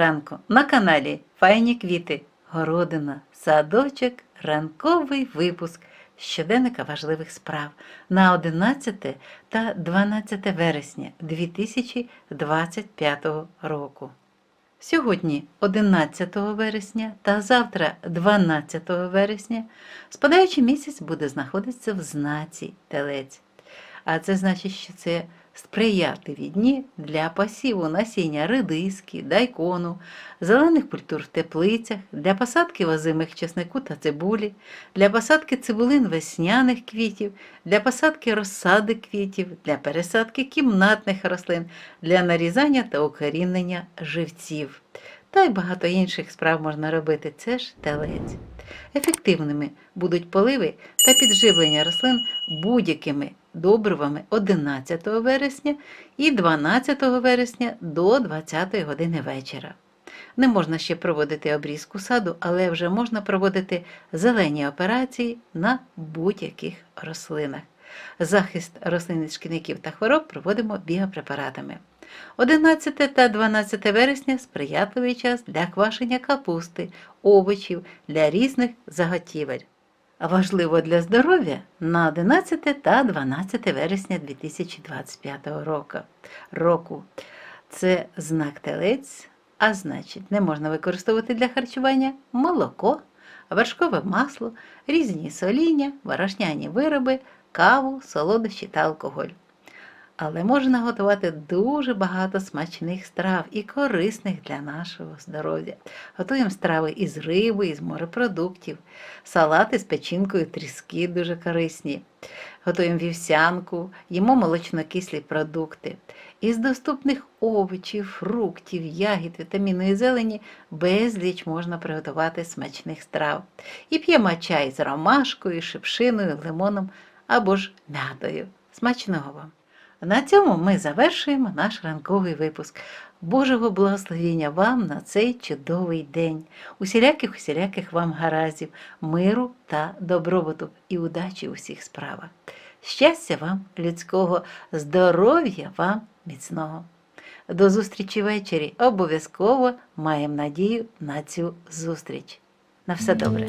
ранку на каналі Файні квіти, городина, садочок, ранковий випуск щоденника важливих справ на 11 та 12 вересня 2025 року. Сьогодні, 11 вересня та завтра, 12 вересня, спадаючий місяць буде знаходитися в знаці Телець. А це значить, що це сприятливі дні для посіву насіння редиски, дайкону, зелених культур в теплицях, для посадки озимих чеснику та цибулі, для посадки цибулин весняних квітів, для посадки розсади квітів, для пересадки кімнатних рослин, для нарізання та укорінення живців. Та й багато інших справ можна робити. Це ж телець. Ефективними будуть поливи та підживлення рослин будь-якими добривами 11 вересня і 12 вересня до 20 години вечора. Не можна ще проводити обрізку саду, але вже можна проводити зелені операції на будь-яких рослинах. Захист рослин від шкідників та хвороб проводимо біопрепаратами. 11 та 12 вересня сприятливий час для квашення капусти, овочів для різних заготівель. Важливо для здоров'я на 11 та 12 вересня 2025 року. Це знак телець, а значить, не можна використовувати для харчування молоко, вершкове масло, різні соління, ворожняні вироби, каву, солодощі та алкоголь. Але можна готувати дуже багато смачних страв і корисних для нашого здоров'я. Готуємо страви із риби, із морепродуктів, салати з печінкою, тріски дуже корисні. Готуємо вівсянку, їмо молочнокислі продукти. Із доступних овочів, фруктів, ягід, вітамінної зелені безліч можна приготувати смачних страв. І п'ємо чай з ромашкою, шипшиною, лимоном або ж м'ятою. Смачного вам! На цьому ми завершуємо наш ранковий випуск. Божого благословення вам на цей чудовий день, усіляких усіляких вам гараздів, миру та добробуту і удачі у всіх справах. Щастя вам, людського, здоров'я вам міцного. До зустрічі ввечері. Обов'язково маємо надію на цю зустріч. На все добре.